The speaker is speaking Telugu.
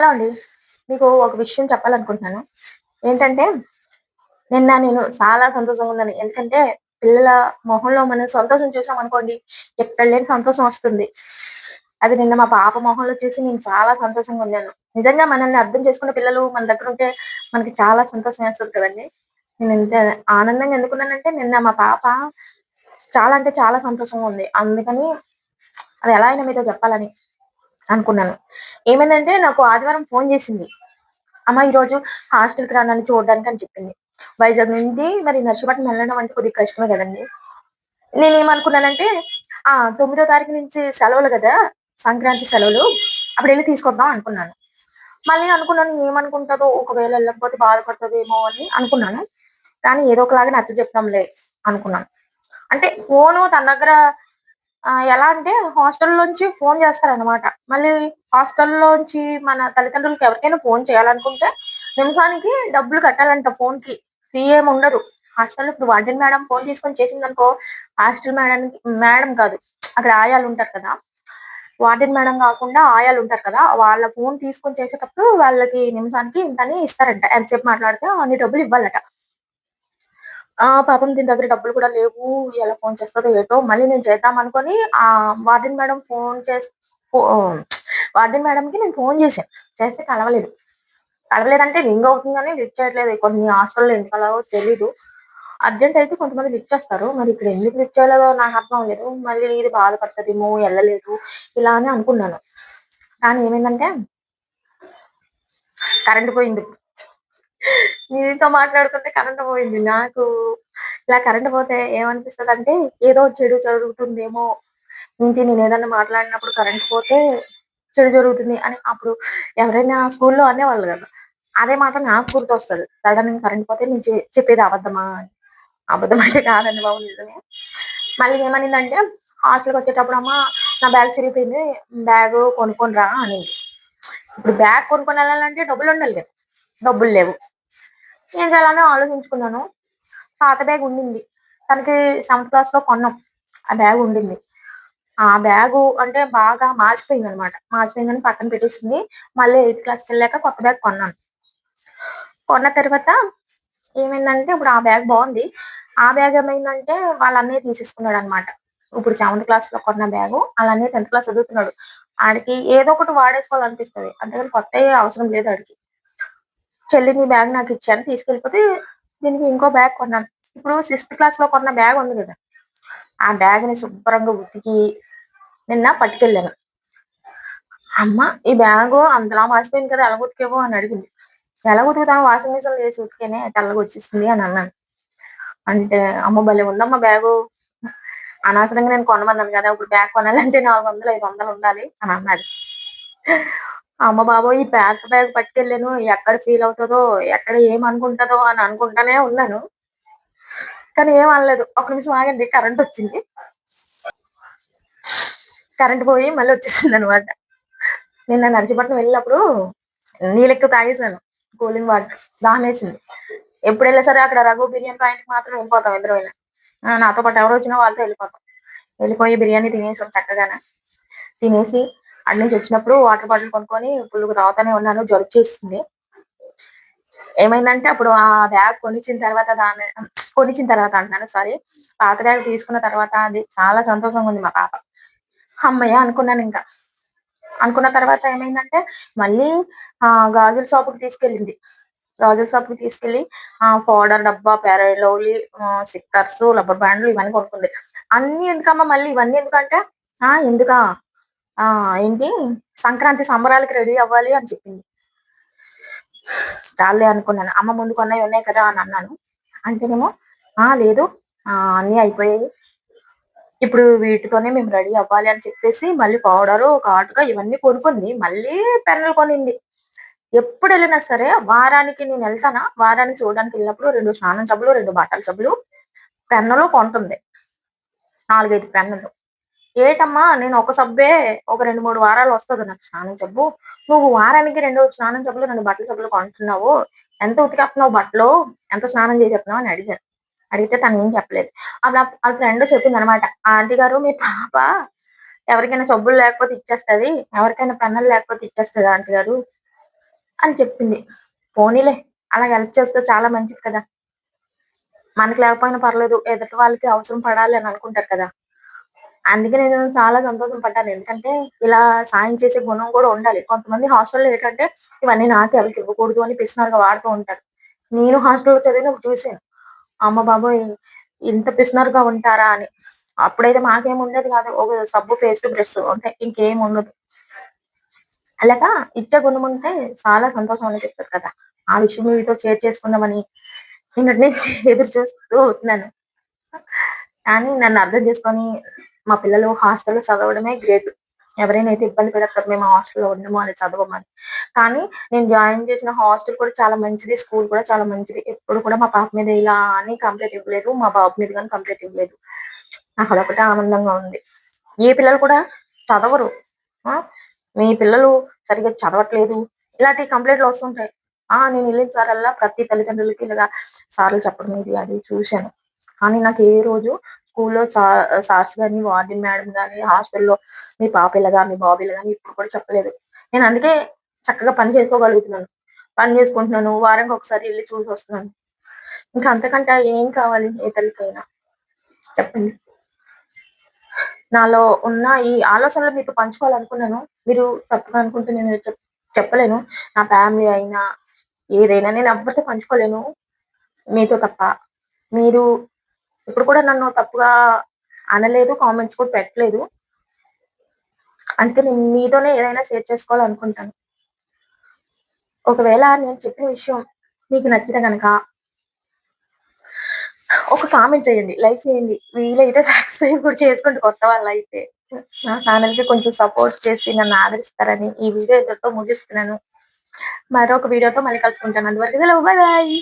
హలో అండి. మీకు ఒక విషయం చెప్పాలనుకుంటున్నాను. ఏంటంటే నిన్న నేను చాలా సంతోషంగా ఉన్నాను. ఎందుకంటే పిల్లల మొహంలో మనం సంతోషం చూసాం అనుకోండి ఎక్కడ లేని సంతోషం వస్తుంది. అది నిన్న మా పాప మొహంలో చూసి నేను చాలా సంతోషంగా ఉన్నాను. నిజంగా మనల్ని అర్థం చేసుకున్న పిల్లలు మన దగ్గర ఉంటే మనకి చాలా సంతోషం వేస్తుంది కదండి. నేను ఎంత ఆనందంగా ఎందుకున్నానంటే నిన్న మా పాప చాలా అంటే చాలా సంతోషంగా ఉంది. అందుకని అది ఎలా అయినా మీతో చెప్పాలని. అనుకున్నాను. ఏమైందంటే నాకు ఆదివారం ఫోన్ చేసింది. అమ్మ ఈరోజు హాస్టల్కి రా నన్ను చూడడానికి అని చెప్పింది. వైజాగ్ నుండి మరి నర్సీపట్నం వెళ్ళడం అంటే కొద్దిగా కష్టమే కదండి. నేను ఏమనుకున్నానంటే ఆ తొమ్మిదో తారీఖు నుంచి సెలవులు కదా సంక్రాంతి సెలవులు అప్పుడు వెళ్ళి తీసుకొద్దాం అనుకున్నాను. మళ్ళీ అనుకున్నాను ఏమనుకుంటుందో ఒకవేళ వెళ్ళకపోతే బాధపడుతుందేమో అని అనుకున్నాను. కానీ ఏదో ఒకలాగా నచ్చ చెప్తాంలే అనుకున్నాను. అంటే ఫోను తన దగ్గర ఎలా అంటే హాస్టల్లోంచి ఫోన్ చేస్తారనమాట మళ్ళీ హాస్టల్లోంచి మన తల్లిదండ్రులకి ఎవరికైనా ఫోన్ చేయాలనుకుంటే నిమిషానికి డబ్బులు కట్టాలంట ఫోన్కి. ఏమి ఉండదు. హాస్టల్లో ఇప్పుడు వార్డెన్ మేడం ఫోన్ తీసుకొని చేసిందనుకో హాస్టల్ మేడం మేడం కాదు అక్కడ ఆయాలు ఉంటారు కదా. వార్డెన్ మేడం కాకుండా ఆయాలు ఉంటారు కదా. వాళ్ళ ఫోన్ తీసుకొని చేసేటప్పుడు వాళ్ళకి నిమిషానికి ఇంతని ఇస్తారంట. ఎంతసేపు మాట్లాడితే అన్ని డబ్బులు ఇవ్వాలట. ఆ పాపం దీని దగ్గర డబ్బులు కూడా లేవు ఎలా ఫోన్ చేస్తుందో ఏటో మళ్ళీ నేను చేద్దాం అనుకొని ఆ వార్డెన్ మేడం ఫోన్ చేసి వార్డెన్ మేడం కి నేను ఫోన్ చేశాను చేస్తే కలవలేదు. కలవలేదంటే రింగ్ అవుతుందని లిఫ్ట్ చేయట్లేదు. కొన్ని హాస్టల్లో ఎంత కలవో తెలీదు. అర్జెంట్ అయితే కొంతమంది లిఫ్ట్ చేస్తారు. మరి ఇక్కడ ఎందుకు లిఫ్ట్ చేయలేదో నాకు అర్థం లేదు. మళ్ళీ ఇది బాధపడుతుందేమో వెళ్ళలేదు ఇలా అని అనుకున్నాను. కానీ ఏమైందంటే కరెంట్ పోయింది. నీతో మాట్లాడుకుంటే కరెంట్ పోయింది. నాకు ఇలా కరెంట్ పోతే ఏమనిపిస్తుంది అంటే ఏదో చెడు జరుగుతుందేమో. ఇంటి నేను ఏదన్నా మాట్లాడినప్పుడు కరెంట్ పోతే చెడు జరుగుతుంది అని అప్పుడు ఎవరైనా స్కూల్లో అనేవాళ్ళు కదా. అదే మాట నాకు గుర్తొస్తుంది. సడన్ కరెంట్ పోతే నేను చెప్పేది అబద్ధమా? అని. అబద్ధం అయితే కాదండి బాబు నిజమే. మళ్ళీ ఏమనిందంటే హాస్టల్కి వచ్చేటప్పుడు అమ్మ నా బ్యాగ్ చిరిగిపోయింది బ్యాగ్ కొనుక్కొని రా అని ఇప్పుడు బ్యాగ్ కొనుక్కొని వెళ్ళాలంటే డబ్బులు ఉండాలి కదా. డబ్బులు లేవు. ఏం చేయాలని ఆలోచించుకున్నాను. పాత బ్యాగ్ ఉండింది. తనకి సెవెంత్ క్లాస్లో కొన్నాం. ఆ బ్యాగ్ ఉండింది. ఆ బ్యాగు అంటే బాగా మార్చిపోయింది అనమాట మార్చిపోయిందని పక్కన పెట్టేసింది. మళ్ళీ ఎయిత్ క్లాస్కి వెళ్ళాక కొత్త బ్యాగ్ కొన్నాను. కొన్న తర్వాత ఏమైందంటే ఇప్పుడు ఆ బ్యాగ్ బాగుంది. ఆ బ్యాగ్ ఏమైందంటే వాళ్ళ అన్నయ్య తీసేసుకున్నాడు అనమాట ఇప్పుడు సెవెంత్ క్లాస్లో కొన్న బ్యాగు వాళ్ళ అన్నయ్య టెన్త్ క్లాస్ చదువుతున్నాడు. ఆడికి ఏదో ఒకటి వాడేసుకోవాలనిపిస్తుంది. అంతేగాని కొత్త అవసరం లేదు ఆడికి. చెల్లి నీ బ్యాగ్ నాకు ఇచ్చాను తీసుకెళ్ళిపోతే దీనికి ఇంకో బ్యాగ్ కొన్నాను. ఇప్పుడు సిక్స్త్ క్లాస్లో కొన్న బ్యాగ్ ఉంది కదా. ఆ బ్యాగ్ని శుభ్రంగా ఉతికి నిన్న పట్టుకెళ్ళాను. అమ్మ ఈ బ్యాగ్ అంతలా మార్చిపోయింది కదా ఎలా ఉతికేవో అని అడిగింది. ఎలా ఉతుకుతాను వాషింగ్ మిషన్ వేసి ఉతికేనే తెల్లగా వచ్చేసింది అని అన్నాను. అంటే అమ్మ భలే ఉందమ్మ బ్యాగు. అనవసరంగా నేను కొనమన్నాను కదా ఇప్పుడు బ్యాగ్ కొనాలంటే నాలుగు వందలు ఐదు వందలు ఉండాలి అని అన్నది అమ్మ బాబోయ్ ఈ బ్యాగ్ బ్యాగ్ పట్టుకెళ్ళాను. ఎక్కడ ఫీల్ అవుతుందో ఎక్కడ ఏం అనుకుంటుందో అని అనుకుంటానే ఉన్నాను. కానీ ఏం అనలేదు. ఒక నిమిషం ఆగండి కరెంట్ వచ్చింది. కరెంట్ పోయి మళ్ళీ వచ్చేసింది అనమాట నిన్న నర్సీపట్నం వెళ్ళినప్పుడు నీళ్ళెక్కు తాగేసాను కూలింగ్ వాటర్ దాహం ఎప్పుడు వెళ్ళా సరే అక్కడ రఘు బిర్యానీ పాయింట్ మాత్రం వెళ్ళిపోతాం ఇద్దరు నాతో పాటు ఎవరు వచ్చినా వాళ్ళతో వెళ్ళిపోతాం. వెళ్ళిపోయి బిర్యానీ తినేసాం చక్కగానే. తినేసి అటు నుంచి వచ్చినప్పుడు వాటర్ బాటిల్ కొనుక్కొని పులుగు రాతనే ఉన్నాను జరుపు చేస్తుంది ఏమైందంటే అప్పుడు ఆ బ్యాగ్ కొనిచ్చిన తర్వాత దాన్ని కొనిచ్చిన తర్వాత అంటున్నాను సారీ పాత బ్యాగ్ తీసుకున్న తర్వాత అది చాలా సంతోషంగా ఉంది మా పాప. అమ్మయ్య అనుకున్నాను ఇంకా. అనుకున్న తర్వాత ఏమైందంటే మళ్ళీ ఆ గాజుల షాపుకి తీసుకెళ్ళింది. గాజుల షాప్కి తీసుకెళ్ళి ఆ పౌడర్ డబ్బా పెరలోలి స్టిక్కర్స్ రబ్బర్ బ్యాండ్లు ఇవన్నీ కొనుక్కుంది. అన్ని ఎందుకమ్మా మళ్ళీ ఇవన్నీ ఎందుకంటే ఆ ఎందుకా? ఆ ఏంటి? సంక్రాంతి సంబరాలకి రెడీ అవ్వాలి అని చెప్పింది. చాలే అనుకున్నాను. అమ్మ ముందు కొన్నవి ఉన్నాయి కదా అని అన్నాను. అంటేనేమో ఆ లేదు. ఆ అన్ని అయిపోయాయి. ఇప్పుడు వీటితోనే మేము రెడీ అవ్వాలి అని చెప్పేసి మళ్ళీ పౌడరు కాటుగా ఇవన్నీ కొనుక్కుంది. మళ్ళీ పెన్నులు కొనింది. ఎప్పుడు వెళ్ళినా సరే వారానికి నేను వెళ్తానా? వారానికి చూడడానికి వెళ్ళినప్పుడు రెండు స్నానం సబ్బులు రెండు బట్టల సబ్బులు పెన్నులు కొంటుంది. నాలుగైదు పెన్నులు. ఏటమ్మా నేను ఒక సబ్బే ఒక రెండు మూడు వారాలు వస్తుంది. నాకు స్నానం సబ్బు నువ్వు వారానికి రెండు స్నానం సబ్బులు రెండు బట్టల సబ్బులు కొంటున్నావు. ఎంత ఉతికేస్తున్నావు బట్టలు? ఎంత స్నానం చేసి చెప్తున్నావు అని అడిగారు అడిగితే తను ఏం చెప్పలేదు. అప్పుడు వాళ్ళ ఫ్రెండ్ చెప్పింది అనమాట ఆంటీ గారు మీ పాప ఎవరికైనా సబ్బులు లేకపోతే ఇచ్చేస్తుంది. ఎవరికైనా పెన్నులు లేకపోతే ఇచ్చేస్తుంది ఆంటీ గారు అని చెప్పింది. పోనీలే అలా హెల్ప్ చేస్తే చాలా మంచిది కదా. మనకి లేకపోయినా పర్లేదు ఎదుటి వాళ్ళకి అవసరం పడాలి అని అనుకుంటారు కదా. అందుకే నేను చాలా సంతోషం పడ్డాను. ఎందుకంటే ఇలా సాయం చేసే గుణం కూడా ఉండాలి. కొంతమంది హాస్టల్లో ఏంటంటే ఇవన్నీ నాకే ఎవరికి ఇవ్వకూడదు అని పిసినారుగా వాడుతూ ఉంటారు. నేను హాస్టల్లో చదివినప్పుడు చూసాను అమ్మ బాబోయ్ ఇంత పిసినారుగా ఉంటారా అని. అప్పుడైతే మాకేం ఉండేది కాదు. ఒక సబ్బు పేస్ట్ బ్రష్ అంటే ఇంకేం ఉండదు. అలాగా ఇచ్చే గుణం ఉంటే చాలా సంతోషం అని కదా. ఆ విషయం మీతో షేర్ చేసుకుందామని నిన్నటి నుంచి ఎదురు చూస్తూ ఉంటున్నాను. కానీ నన్ను అర్థం చేసుకొని మా పిల్లలు హాస్టల్లో చదవడమే గ్రేట్ ఎవరైనా అయితే ఇబ్బంది పెడతారు మేము హాస్టల్లో ఉండము అని చదవమని. కానీ నేను జాయిన్ చేసిన హాస్టల్ కూడా చాలా మంచిది స్కూల్ కూడా చాలా మంచిది. ఎప్పుడు కూడా మా పాప మీద ఇలా అని కంప్లైంట్ ఇవ్వలేదు మా బాబు మీద కానీ కంప్లీట్ ఇవ్వలేదు. నాకు అదొకటే ఆనందంగా ఉంది. ఏ పిల్లలు కూడా చదవరు. ఆ? మీ పిల్లలు సరిగ్గా చదవట్లేదు. ఇలాంటి కంప్లైంట్లు వస్తుంటాయి. ఆ నేను వెళ్ళిన సారల్లా ప్రతి తల్లిదండ్రులకి ఇలాగా సార్లు చెప్పడం ఇది అది చూశాను. కానీ నాకు ఏ రోజు స్కూల్లో సార్స్ కానీ వార్డెన్ మేడం కానీ హాస్టల్లో మీ పాప ఇలాగా మీ బాబు ఇలాగా ఇప్పుడు కూడా చెప్పలేదు. నేను అందుకే చక్కగా పని చేసుకోగలుగుతున్నాను. పని చేసుకుంటున్నాను. వారానికి ఒకసారి వెళ్ళి చూసి వస్తున్నాను. ఇంకా అంతకంటే ఏం కావాలి? ఏ తల్లికైనా. చెప్పండి. నాలో ఉన్న ఈ ఆలోచనలు మీతో పంచుకోవాలనుకున్నాను. మీరు తప్పుగా అనుకుంటే నేను చెప్- చెప్పలేను. నా ఫ్యామిలీ అయినా ఏదైనా నేను ఎవరితో పంచుకోలేను. మీతో తప్ప. మీరు ఇప్పుడు కూడా నన్ను తప్పుగా అనలేదు కామెంట్స్ కూడా పెట్టలేదు. అందుకే నేను మీతోనే ఏదైనా షేర్ చేసుకోవాలనుకుంటాను. ఒకవేళ నేను చెప్పిన విషయం మీకు నచ్చితే కనుక ఒక కామెంట్ చేయండి లైక్ చేయండి. వీలైతే సబ్స్క్రైబ్ కూడా చేసుకోండి కొత్త వాళ్ళు అయితే నా ఛానల్కి కొంచెం సపోర్ట్ చేసి నన్ను ఆదరిస్తారని ఈ వీడియో ఇద్దరితో ముగిస్తున్నాను. మరొక వీడియోతో మళ్ళీ కలుసుకుంటాను. అందువరకు బాయ్ బాయ్